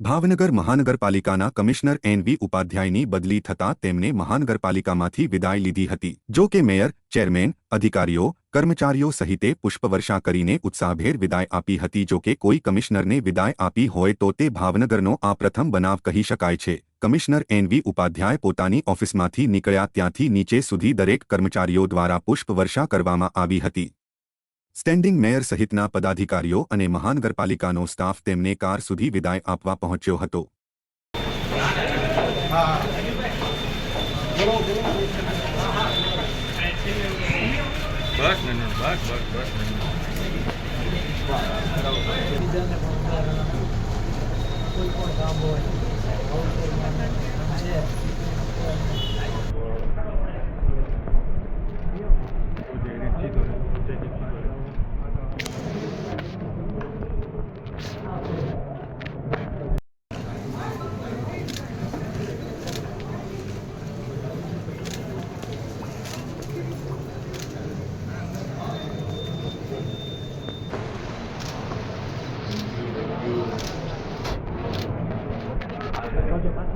ભાવનગર મહાનગરપાલિકાના commissioner N વી ઉપાધ્યાયની બદલી થતાં તેમને મહાનગરપાલિકામાંથી વિદાય લીધી હતી. જો કે મેયર, ચેરમેન, અધિકારીઓ, કર્મચારીઓ સહિતે પુષ્પવર્ષા કરીને ઉત્સાહભેર વિદાય આપી હતી. જો કે કોઈ કમિશનરને વિદાય આપી હોય તો તે ભાવનગરનો આ પ્રથમ બનાવ કહી શકાય છે. કમિશનર એન વી ઉપાધ્યાય પોતાની ઓફિસમાંથી નીકળ્યા ત્યાંથી નીચે સુધી દરેક કર્મચારીઓ દ્વારા પુષ્પવર્ષા કરવામાં આવી હતી. સ્ટેન્ડિંગ મેયર સહિતના પદાધિકારીઓ અને મહાનગરપાલિકાનો સ્ટાફ તેમને કાર સુધી વિદાય આપવા પહોંચ્યો હતો. કોઈ પણ કામ હોય